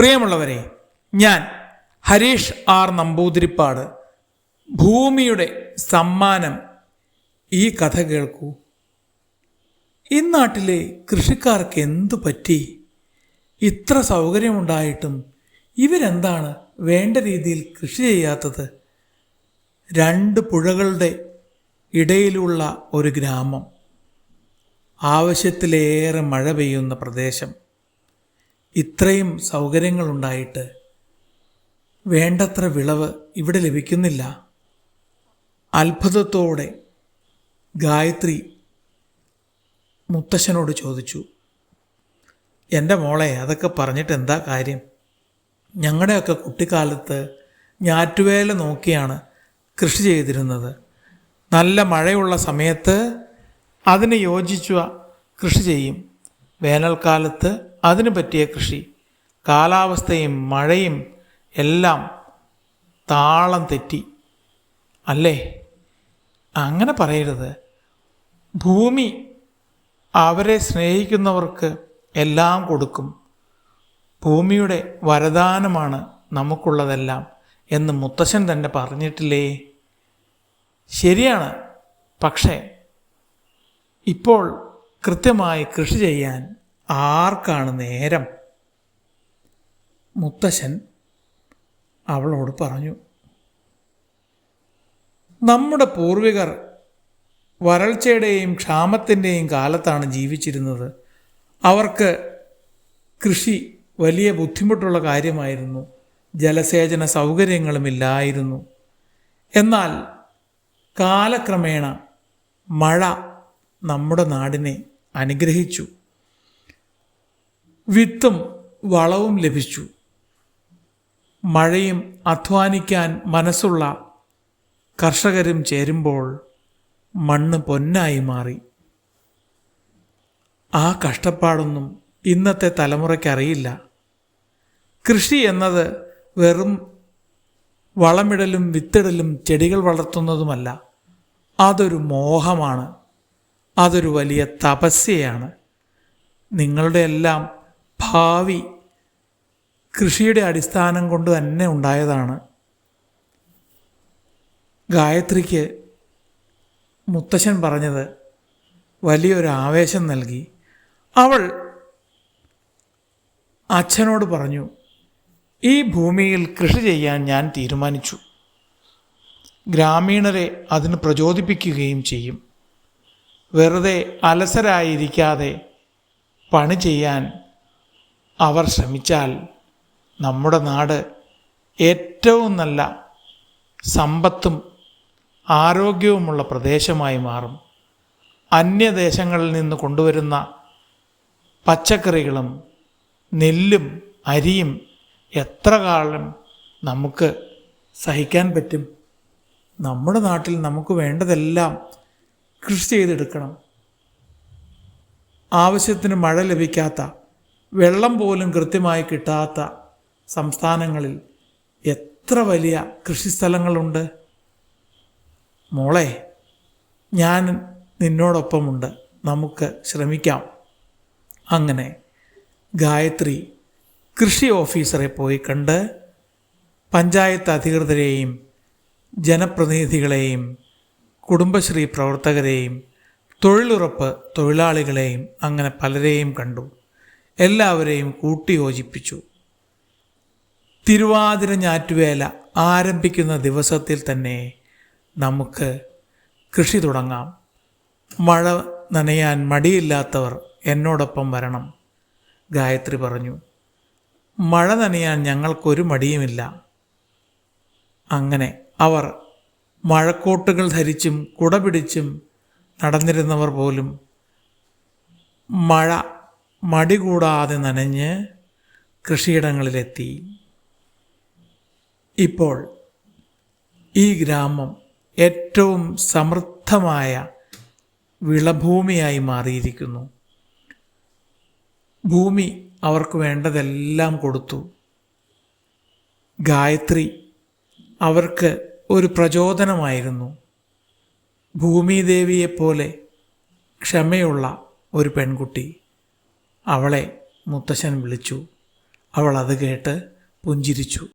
പ്രിയമുള്ളവരെ ഞാൻ ഹരീഷ് ആർ നമ്പൂതിരിപ്പാട് ഭൂമിയുടെ സമ്മാനം ഈ കഥ കേൾക്കൂ. ഈ നാട്ടിലെ കൃഷിക്കാർക്ക് എന്തു പറ്റി? ഇത്ര സൗകര്യമുണ്ടായിട്ടും ഇവരെന്താണ് വേണ്ട രീതിയിൽ കൃഷി ചെയ്യാത്തത്? രണ്ട് പുഴകളുടെ ഇടയിലുള്ള ഒരു ഗ്രാമം ആവശ്യത്തിലേറെ മഴ പെയ്യുന്ന പ്രദേശം. ഇത്രയും സൗകര്യങ്ങളുണ്ടായിട്ട് വേണ്ടത്ര വിളവ് ഇവിടെ ലഭിക്കുന്നില്ല. അത്ഭുതത്തോടെ ഗായത്രി മുത്തശ്ശനോട് ചോദിച്ചു എന്റെ മോളെ അതൊക്കെ പറഞ്ഞിട്ട് എന്താ കാര്യം? ഞങ്ങളുടെയൊക്കെ കുട്ടിക്കാലത്ത് ഞാറ്റുവേല നോക്കിയാണ് കൃഷി ചെയ്തിരുന്നത്. നല്ല മഴയുള്ള സമയത്ത് അതിന് യോജിച്ചുവ കൃഷി ചെയ്യും. വേനൽക്കാലത്ത് അതിന് പറ്റിയ കൃഷി. കാലാവസ്ഥയും മഴയും എല്ലാം താളം തെറ്റി. അല്ലേ? അങ്ങനെ പറയരുത്. ഭൂമി അവരെ സ്നേഹിക്കുന്നവർക്ക് എല്ലാം കൊടുക്കും. ഭൂമിയുടെ വരദാനമാണ് നമുക്കുള്ളതെല്ലാം എന്ന് മുത്തശ്ശൻ തന്നെ പറഞ്ഞിട്ടില്ലേ? ശരിയാണ്. പക്ഷേ ഇപ്പോൾ കൃത്യമായി കൃഷി ചെയ്യാൻ ആർക്കാണ് നേരം? മുത്തശ്ശൻ അവളോട് പറഞ്ഞു നമ്മുടെ പൂർവികർ വരൾച്ചയുടെയും ക്ഷാമത്തിന്റെയും കാലത്താണ് ജീവിച്ചിരുന്നത്. അവർക്ക് കൃഷി വലിയ ബുദ്ധിമുട്ടുള്ള കാര്യമായിരുന്നു. ജലസേചന സൗകര്യങ്ങളുമില്ലായിരുന്നു എന്നാൽ കാലക്രമേണ മഴ നമ്മുടെ നാടിനെ അനുഗ്രഹിച്ചു. വിത്തും വളവും ലഭിച്ചു. മഴയും അധ്വാനിക്കാൻ മനസ്സുള്ള കർഷകരും ചേരുമ്പോൾ മണ്ണ് പൊന്നായി മാറി. ആ കഷ്ടപ്പാടൊന്നും ഇന്നത്തെ തലമുറയ്ക്കറിയില്ല. കൃഷി എന്നത് വെറും വളമിടലും വിത്തിടലും ചെടികൾ വളർത്തുന്നതുമല്ല. അതൊരു മോഹമാണ്. അതൊരു വലിയ തപസ്യയാണ്. നിങ്ങളുടെ എല്ലാം ഭാവി കൃഷിയുടെ അടിസ്ഥാനം കൊണ്ട് തന്നെ ഉണ്ടായതാണ്. ഗായത്രിക്ക് മുത്തശ്ശൻ പറഞ്ഞത് വലിയൊരു ആവേശം നൽകി. അവൾ അച്ഛനോട് പറഞ്ഞു ഈ ഭൂമിയിൽ കൃഷി ചെയ്യാൻ ഞാൻ തീരുമാനിച്ചു. ഗ്രാമീണരെ അതിന് പ്രചോദിപ്പിക്കുകയും ചെയ്യും. വെറുതെ അലസരായിരിക്കാതെ പണി ചെയ്യാൻ അവർ ശ്രമിച്ചാൽ നമ്മുടെ നാട് ഏറ്റവും നല്ല സമ്പത്തും ആരോഗ്യവുമുള്ള പ്രദേശമായി മാറും. അന്യദേശങ്ങളിൽ നിന്ന് കൊണ്ടുവരുന്ന പച്ചക്കറികളും നെല്ലും അരിയും എത്ര കാലം നമുക്ക് സഹിക്കാൻ പറ്റും? നമ്മുടെ നാട്ടിൽ നമുക്ക് വേണ്ടതെല്ലാം കൃഷി ചെയ്തെടുക്കണം. ആവശ്യത്തിന് മഴ ലഭിക്കാത്ത വെള്ളം പോലും കൃത്യമായി കിട്ടാത്ത സംസ്ഥാനങ്ങളിൽ എത്ര വലിയ കൃഷിസ്ഥലങ്ങളുണ്ട്? മോളെ ഞാൻ നിന്നോടൊപ്പമുണ്ട്. നമുക്ക് ശ്രമിക്കാം. അങ്ങനെ ഗായത്രി കൃഷി ഓഫീസറെ പോയി കണ്ട് പഞ്ചായത്ത് അധികൃതരെയും ജനപ്രതിനിധികളെയും കുടുംബശ്രീ പ്രവർത്തകരെയും തൊഴിലുറപ്പ് തൊഴിലാളികളെയും അങ്ങനെ പലരെയും കണ്ടു. എല്ലാവരെയും കൂട്ടിയോജിപ്പിച്ചു തിരുവാതിര ഞാറ്റുവേല ആരംഭിക്കുന്ന ദിവസത്തിൽ തന്നെ നമുക്ക് കൃഷി തുടങ്ങാം. മഴ നനയാൻ മടിയില്ലാത്തവർ എന്നോടൊപ്പം വരണം ഗായത്രി പറഞ്ഞു. മഴ നനയാൻ ഞങ്ങൾക്കൊരു മടിയുമില്ല. അങ്ങനെ അവർ മഴക്കോട്ടുകൾ ധരിച്ചും കുടപിടിച്ചും നടന്നിരുന്നവർ പോലും മഴ മടി കൂടാതെ നനഞ്ഞ് കൃഷിയിടങ്ങളിലെത്തി. ഇപ്പോൾ ഈ ഗ്രാമം ഏറ്റവും സമൃദ്ധമായ വിളഭൂമിയായി മാറിയിരിക്കുന്നു. ഭൂമി അവർക്ക് വേണ്ടതെല്ലാം കൊടുത്തു. ഗായത്രി അവർക്ക് ഒരു പ്രചോദനമായിരുന്നു. ഭൂമിദേവിയെപ്പോലെ ക്ഷമയുള്ള ഒരു പെൺകുട്ടി. അവളെ മുത്തശ്ശൻ വിളിച്ചു. അവൾ അത് കേട്ട് പുഞ്ചിരിച്ചു.